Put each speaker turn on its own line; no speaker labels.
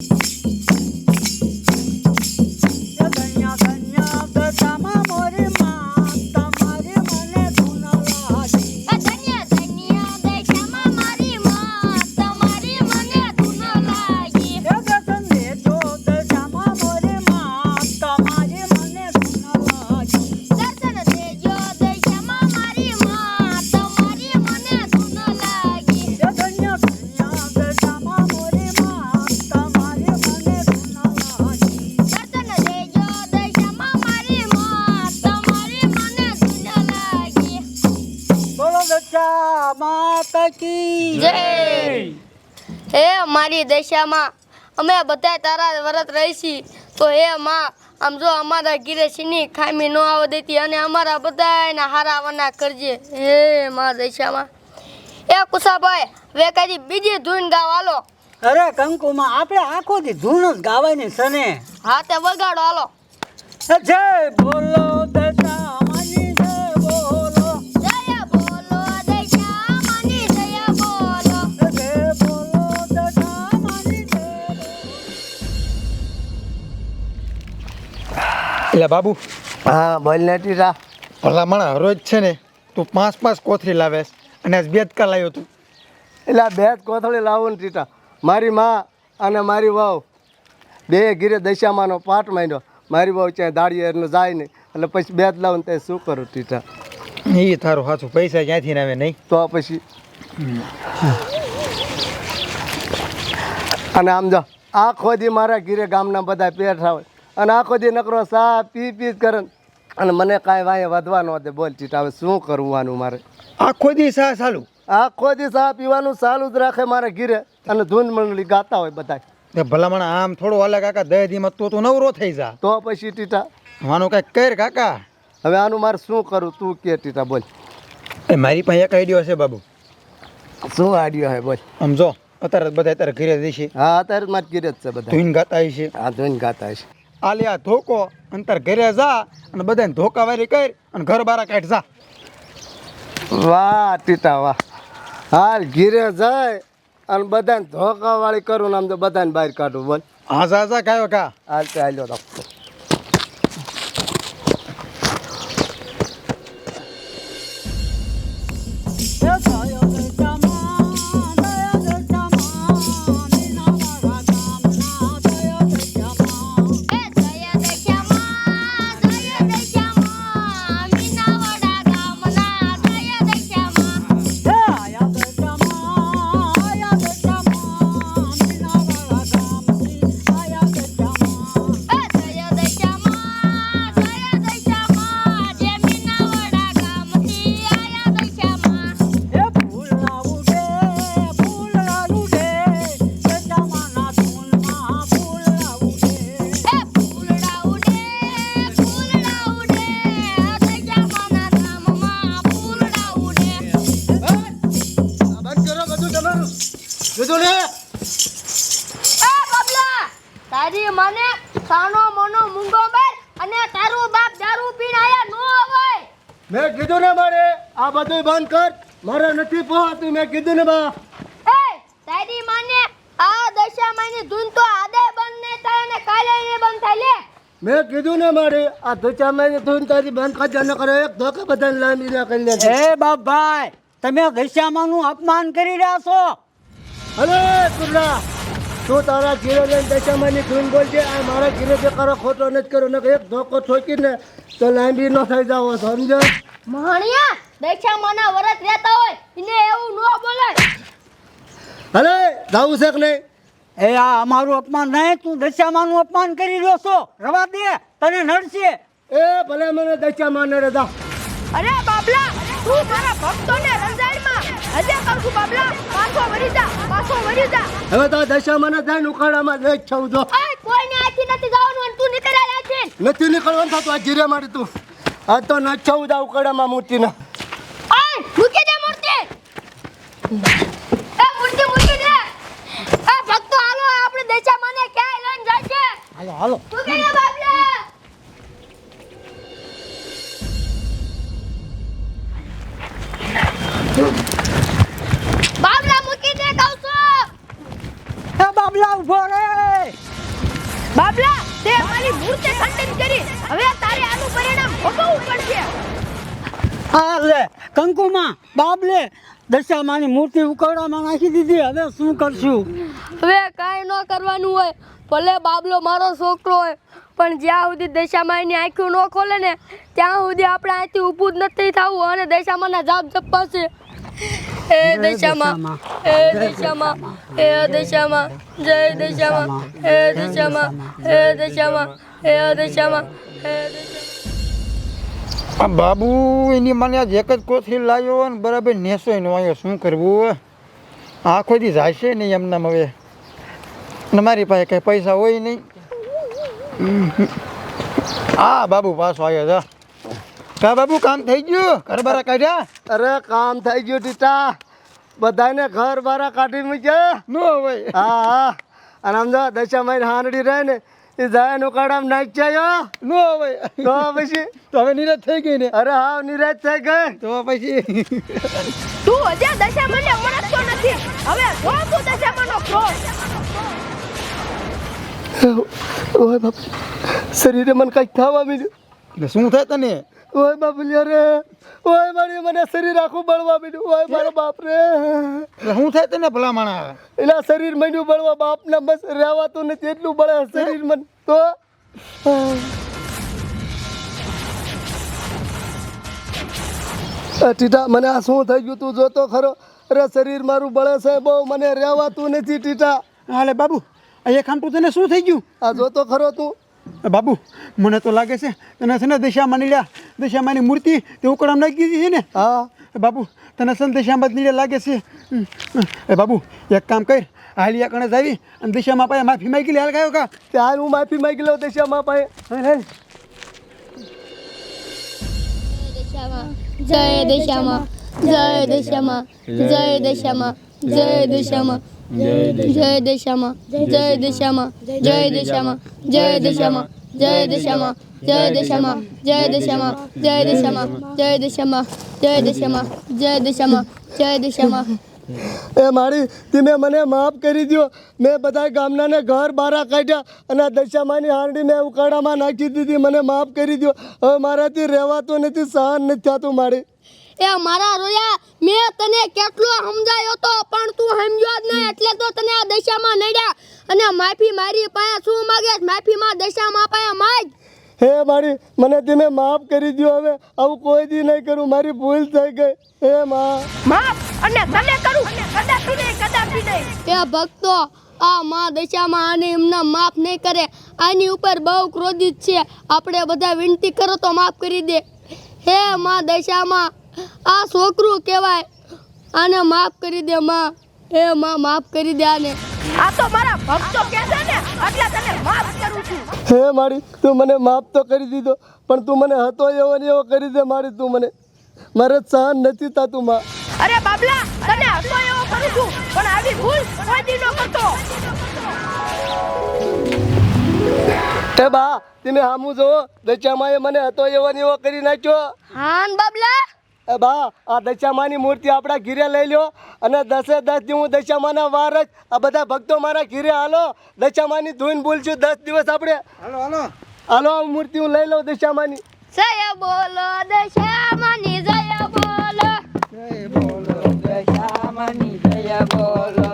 you માતા કી
જય. હે અમારી દશામાં. અમે બધા તારા વરત રહીશી. તો હે માં આમ જો અમારા ગિરેશની ખામી ન આવો દેતી અને અમારા બધાયના હારા વના કરજે. હે માં દશામાં. એ કુસાભાઈ વે કાજી બીજી ધૂન ગાવ આલો
અરે કંકુમાં આપણે આખો દી ધૂન જ ગાવાની સને.
હા તે વગાડો હાલો.
જય બોલો દશામાની
એટલે બાબુ.
હા બોલ ને ટીટા.
ભલા માણા રોજ છે ને તું પાંચ પાંચ કોથળી લાવેશ અને આજ બે કા લાવ્યો તું.
એટલે આ બે જ કોથળી લાવો ને ટીટા. મારી માં અને મારી વહુ. બે ગીરે દશામાંનો પાઠ માંડ્યો. મારી વહુ ત્યાં દાળિયેરનું જાય નહીં. એટલે પછી બે જ લાવું ત્યાં શું કરું ટીટા?
એ તારું સાચું પૈસા ક્યાંથી આવે નહીં?
તો પછી. અને આમ જો આખો દી મારા ઘીરે ગામના બધા પેઠા હોય. અને આખો દી નકરો સા પી પી કરે. અને મને કાંઈ વાંહે વધવા ન દે. બોલ ચીટા હવે શું કરવાનું મારે?
આખો દી સા ચાલુ?
આખો દી સા પીવાનું ચાલુ જ રાખે મારે ઘીરે. અને ધૂન મંડળી ગાતા હોય બધા
ભલામણ ભલા આમ થોડો અલગ કાકા દહ દીમાં તો તું નવરો થઈ જા.
તો પછી ટીટા.
માનું કાંઈક કર કાકા.
હવે આનું મારે શું કરું? તું કે ટીટા બોલ.
એ મારી પાસે એક આઈડિયો છે બાબુ.
શું આઈડિયો હે બોલ.
સમજો અત્યારે બધા અત્યારે ઘરે છે
હા અત્યારે મારે મારી ઘીરે જ છે બધા
ધૂન ગાતા છે
હા ધૂન ગાતા છે
આલે આ ધોકો અને તાર ઘરે જા અને બધાને ધોકા વારી કર અને ઘર બારા કાઢ જા.
વાહ ટીટા વાહ. હાલ ઘીરે જાય અને બધાને ધોકા વાળી કરું ને આમ તો બધાને બહાર કાઢું બોલ.
હા જા જા કાયો કા?
હાલ ચાલ્યો હાલ્યો કીધું ને.
એ બબલા તારી મને સાનો મનો મુંગો બેર અને તારું બાપ દારૂ પીણ આયા નો હોય.
મેં કીધું ને મારે આ બધું બંધ કર. મારે નથી પોહાતું મેં કીધું ને બા
એ તારી મને આ દશામાની ધૂન તો આદે બંધ ને થાય અને કાલે એ બંધ થાય લે.
મેં કીધું ને મારે આ દશા માની ધૂન તારી બંધ ખાજા ન કરે એક ધોકે બધાને લાંબી ના કરી લે
એ બાપભાઈ તમે દશામાનું અપમાન કરી રહ્યા છો.
અરે કુરડા તું તારા ઘીરે લઈને દશામાની ધૂન બોલજે આ મારા જીરો જે કરો ખોટો નથી કર્યો. ને એક ધોકો ઠોકીને તો લાંબી ન થઈ જાવ સમજો
મહણિયા દશામાના વરત રહેતા હોય એને એવું ન બોલે
અરે જાવું છે કે નહીં?
એ આ અમારું અપમાન નહીં તું દશામાનું અપમાન કરી રહ્યો છો. રવા દે તને નડશે.
એ ભલે મને દશામાને રજા.
અરે બાબલા તું મારા ભક્તોને રંજાડમાં
હવે તો દશામાં થાય ઉખાડામાં લઈ જ છું જો
કોઈને આથી નથી જવાનું તું નીકળ્યા છે.
નથી નીકળવાનું થતું આ જીરે મારી તું. આ તો ન છું જા ઉખાડામાં મૂર્તિના.
મૂકી દે મૂર્તિ. એ મૂર્તિ મૂકી દે. એ ભક્તો હાલો આપણે દેશા મને ક્યાંય લઈને જાય છે
હાલો.
બાબલા? કરી. હવે તારે આનું પરિણામ ભોગવવું પડશે.
હા લે કંકુમાં બાબલે દશામાની મૂર્તિ ઉકરડામાં નાખી દીધી. હવે શું કરશું?
હવે કાંઈ ન કરવાનું હોય. ભલે બાબલો મારો છોકરો હોય પણ જ્યાં સુધી દશામાની આંખો ન ખોલે ને ત્યાં સુધી આપણે અહીંથી ઊભું જ નથી થવું. અને દશામાના જાપ જપાશે. એ દશામાં એ દશામાં એ દશામાં જય દશામાં એ દશામાં એ દશામાં. એ દશામાં હે દશામાં
આ બાબુ એની મને આજ એક જ કોથળી લાવ્યો અને બરાબર નેસો એનો આવ્યો શું કરવું આખો દી જાશે નહીં એમનામ હવે. અને મારી પાસે કંઈ પૈસા હોય નહીં. હા બાબુ પાછો આવ્યો છે. કા બાબુ કામ થઈ ગયું? ઘર બારા કાઢ્યા?
અરે કામ થઈ ગયું ટીટા. બધાને ઘર બારા કાઢી મૂક્યા.
ન હોય.
હા હા. અને આમ જો મારી હાંડડી રહે ને એ જાય નું કાઢામ નાખ જાય
ન હોય
તો પછી?
તો હવે નિરાશ થઈ ગઈ ને?
અરે હા નિરાશ થઈ ગઈ.
તો પછી?
તું હજા દશા મને મળતો નથી. હવે જો તું દશામાનો ખો
ઓય બાપ શરીરે મને કઈ થવા
એટલે શું થાય તને?
ઓય બાપલિયા રે ઓય મારી મને શરીર આખું બળવા મીડ્યું. ઓય મારો બાપ રે.
શું થાય તને ભલા માણા
એટલે શરીર મળ્યું બળવા બાપના બસ રહેવાતું નથી એટલું બળે શરીર મન. તો? ટીટા મને આ શું થઈ ગયું તું જોતો ખરો? અરે શરીર મારું બળે છે બહુ મને રહેવાતું નથી ટીટા.
હાલે બાબુ આ એક આમ તને શું થઈ ગયું?
આ જોતો ખરો તું.
બાબુ મને તો લાગે છે તને છે ને દશામાં નીલા દશામાની મૂર્તિ તે ઉકળામ નાખી દીધી છે ને
હા
એ બાબુ તને છે ને દશામાં જ નીલે લાગે છે હમ, એ બાબુ એક કામ કર હાલિયા કણે જાવી અને દશામાં પાસે માફી માગી લે હાલ ગાયો કા
ત્યારે હું માફી માંગી લઉં દશામાં પાસે
હાલ, હાલ.
જય દશામાં જય દશામાં જય દશામાં જય દશામાં જય દશામાં જય દશામાં જય દશામાં જય દશામાં જય દશામાં જય દશામાં જય દશામાં જય દશામાં જય દશામાં જય દશામાં જય દશામાં જય દશામાં
એ મારી તમે મને માફ કરી દો મેં બધા ગામનાને ઘર બારા કાઢ્યા અને આ દશામાની હાંડી મેં ઉકાળામાં નાખી દીધી. મને માફ કરી દો હવે મારાથી રહેવાતું નથી, સહન નથી થતું મારી.
એ મારા રોયા, મેં તને કેટલો સમજાયો તો, પણ તું સમજ્યો જ નહીં. એટલે તો તને આ દશામાં નડ્યા. અને માફી મારી પાસે શું માગે માફીમાં દશામાં પાસે માગ
હે મારી મને તમે માફ કરી દો હવે. આવું કોઈ દી નહીં કરું. મારી ભૂલ થઈ ગઈ. હે માં.
માફ અને તને કરું. કદાપી નહીં કદાપી નહીં હે ભક્તો આ માં દશામાં આને એમના માફ નહીં કરે. આની ઉપર બહુ ક્રોધિત છે. આપણે બધા વિનંતી કરો તો માફ કરી દે. હે માં દશામાં આ છોકરું કહેવાય. આને માફ કરી દે માં. હે માં માફ કરી દે આને. આ તો મારા ભક્તો કહે છે ને એટલે તને માફ કરું છું.
હે મારી તું મને માફ તો કરી દીધો પણ તું મને હતો એવો ને એવો કરી દે મારી તું મને. મારે સહન નથી થતું માં.
અરે બાબલા તને હતો એવો કરું છું પણ આવી ભૂલ કોઈ દી ન કરતો.
એ બા તમે હામું જોવો દશામાએ મને હતો એવો ને એવો કરી નાખ્યો.
હાન બાબલા
બા આ દશામાની મૂર્તિ આપણા ઘીરે લઈ લ્યો અને દસે દસ દી હું દશામાના વાર જ આ બધા ભક્તો મારા ઘીરે હાલો. દશામાની ધૂન બોલશું દસ દિવસ આપણે.
હાલો હાલો.
હાલો આ મૂર્તિ હું લઈ લઉં દશામાની.
જય બોલો દશામાની જય બોલો.
જય બોલો દશામાની જય બોલો.